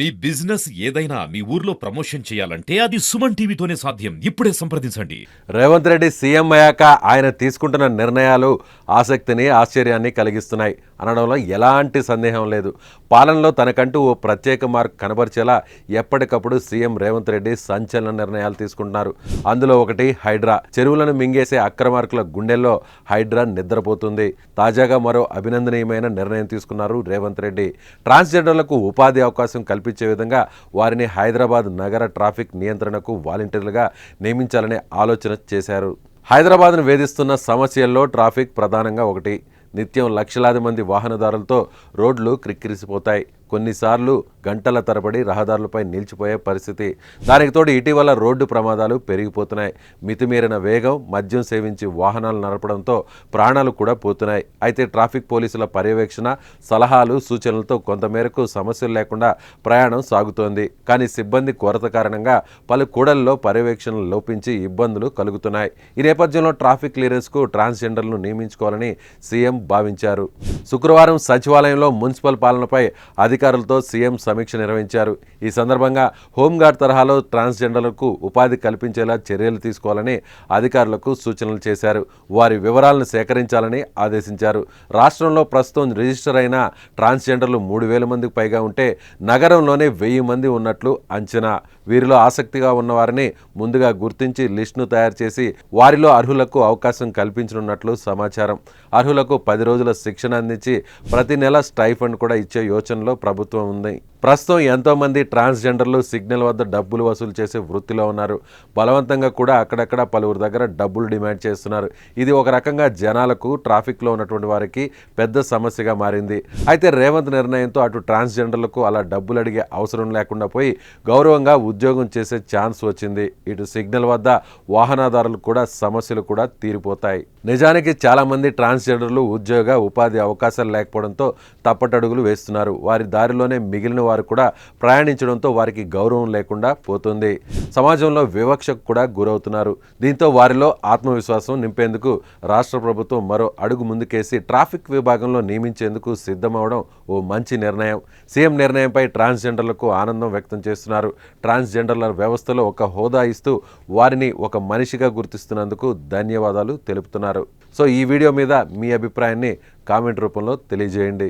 మీ business ఏదైనా మీ ఊర్లో promotion చేయాలంటే అది సుమన్ టీవీతోనే సాధ్యం. ఇప్పుడే సంప్రదించండి. రేవంత్ రెడ్డి సీఎం అయ్యాక ఆయన తీసుకుంటున్న నిర్ణయాలు ఆసక్తిని ఆశ్చర్యాన్ని కలిగిస్తున్నాయి. అనడంలో ఎలాంటి సందేహం లేదు. పాలనలో తనకంటూ ఓ ప్రత్యేక మార్క్ కనబరిచేలా ఎప్పటికప్పుడు సీఎం రేవంత్ రెడ్డి సంచలన నిర్ణయాలు తీసుకుంటున్నారు. అందులో ఒకటి హైడ్రా. చెరువులను మింగేసే అక్రమార్కుల గుండెల్లో హైడ్రా నిద్రపోతుంది. తాజాగా మరో అభినందనీయమైన నిర్ణయం తీసుకున్నారు రేవంత్ రెడ్డి. ట్రాన్స్జెండర్లకు ఉపాధి అవకాశం కల్పించే విధంగా వారిని హైదరాబాద్ నగర ట్రాఫిక్ నియంత్రణకు వాలంటీర్లుగా నియమించాలనే ఆలోచన చేశారు. హైదరాబాద్ను వేధిస్తున్న సమస్యల్లో ట్రాఫిక్ ప్రధానంగా ఒకటి. నిత్యం లక్షలాది మంది వాహనదారులతో రోడ్లు క్రిక్కిరిసిపోతాయి. కొన్నిసార్లు గంటల తరబడి రహదారులపై నిలిచిపోయే పరిస్థితి. దానికి తోడు ఇటీవల రోడ్డు ప్రమాదాలు పెరిగిపోతున్నాయి. మితిమీరిన వేగం మద్యం సేవించి వాహనాలు నడపడంతో ప్రాణాలు కూడా పోతున్నాయి. అయితే ట్రాఫిక్ పోలీసుల పర్యవేక్షణ సలహాలు సూచనలతో కొంతమేరకు సమస్యలు లేకుండా ప్రయాణం సాగుతోంది. కానీ సిబ్బంది కొరత కారణంగా పలు కూడల్లో పర్యవేక్షణ లోపించి ఇబ్బందులు కలుగుతున్నాయి. ఈ నేపథ్యంలో ట్రాఫిక్ క్లియరెన్స్కు ట్రాన్స్జెండర్లను నియమించుకోవాలని సీఎం భావించారు. శుక్రవారం సచివాలయంలో మున్సిపల్ పాలనపై అధికారులతో సీఎం సమీక్ష నిర్వహించారు. ఈ సందర్భంగా హోంగార్డ్ తరహాలో ట్రాన్స్జెండర్లకు ఉపాధి కల్పించేలా చర్యలు తీసుకోవాలని అధికారులకు సూచనలు చేశారు. వారి వివరాలను సేకరించాలని ఆదేశించారు. రాష్ట్రంలో ప్రస్తుతం రిజిస్టర్ అయిన ట్రాన్స్జెండర్లు మూడు వేల మందికి పైగా ఉంటే నగరంలోనే వెయ్యి మంది ఉన్నట్లు అంచనా. వీరిలో ఆసక్తిగా ఉన్నవారిని ముందుగా గుర్తించి లిస్టును తయారు చేసి వారిలో అర్హులకు అవకాశం కల్పించనున్నట్లు సమాచారం. అర్హులకు పది రోజుల శిక్షణ అందించి ప్రతి నెల స్టైఫండ్ కూడా ఇచ్చే యోచనలో ప్రభుత్వం ఉంది. ప్రస్తుతం ఎంతో మంది ట్రాన్స్జెండర్లు సిగ్నల్ వద్ద డబ్బులు వసూలు చేసే వృత్తిలో ఉన్నారు. బలవంతంగా కూడా అక్కడక్కడ పలువురు దగ్గర డబ్బులు డిమాండ్ చేస్తున్నారు. ఇది ఒక రకంగా జనాలకు ట్రాఫిక్లో ఉన్నటువంటి వారికి పెద్ద సమస్యగా మారింది. అయితే రేవంత్ నిర్ణయంతో అటు ట్రాన్స్జెండర్లకు అలా డబ్బులు అడిగే అవసరం లేకుండా పోయి గౌరవంగా ఉద్యోగం చేసే ఛాన్స్ వచ్చింది. ఇటు సిగ్నల్ వద్ద వాహనదారులు కూడా సమస్యలు కూడా తీరిపోతాయి. నిజానికి చాలామంది ట్రాన్స్జెండర్లు ఉద్యోగ ఉపాధి అవకాశాలు లేకపోవడంతో తప్పటడుగులు వేస్తున్నారు. వారి దారిలోనే మిగిలిన వారు వారు కూడా ప్రయాణించడంతో వారికి గౌరవం లేకుండా పోతుంది. సమాజంలో వివక్షకు కూడా గురవుతున్నారు. దీంతో వారిలో ఆత్మవిశ్వాసం నింపేందుకు రాష్ట్ర ప్రభుత్వం మరో అడుగు ముందుకేసి ట్రాఫిక్ విభాగంలో నియమించేందుకు సిద్ధమవడం ఓ మంచి నిర్ణయం. సీఎం నిర్ణయంపై ట్రాన్స్జెండర్లకు ఆనందం వ్యక్తం చేస్తున్నారు. ట్రాన్స్జెండర్ల వ్యవస్థలో ఒక హోదా ఇస్తూ వారిని ఒక మనిషిగా గుర్తిస్తున్నందుకు ధన్యవాదాలు తెలుపుతున్నారు. సో ఈ వీడియో మీద మీ అభిప్రాయాన్ని కామెంట్ రూపంలో తెలియజేయండి.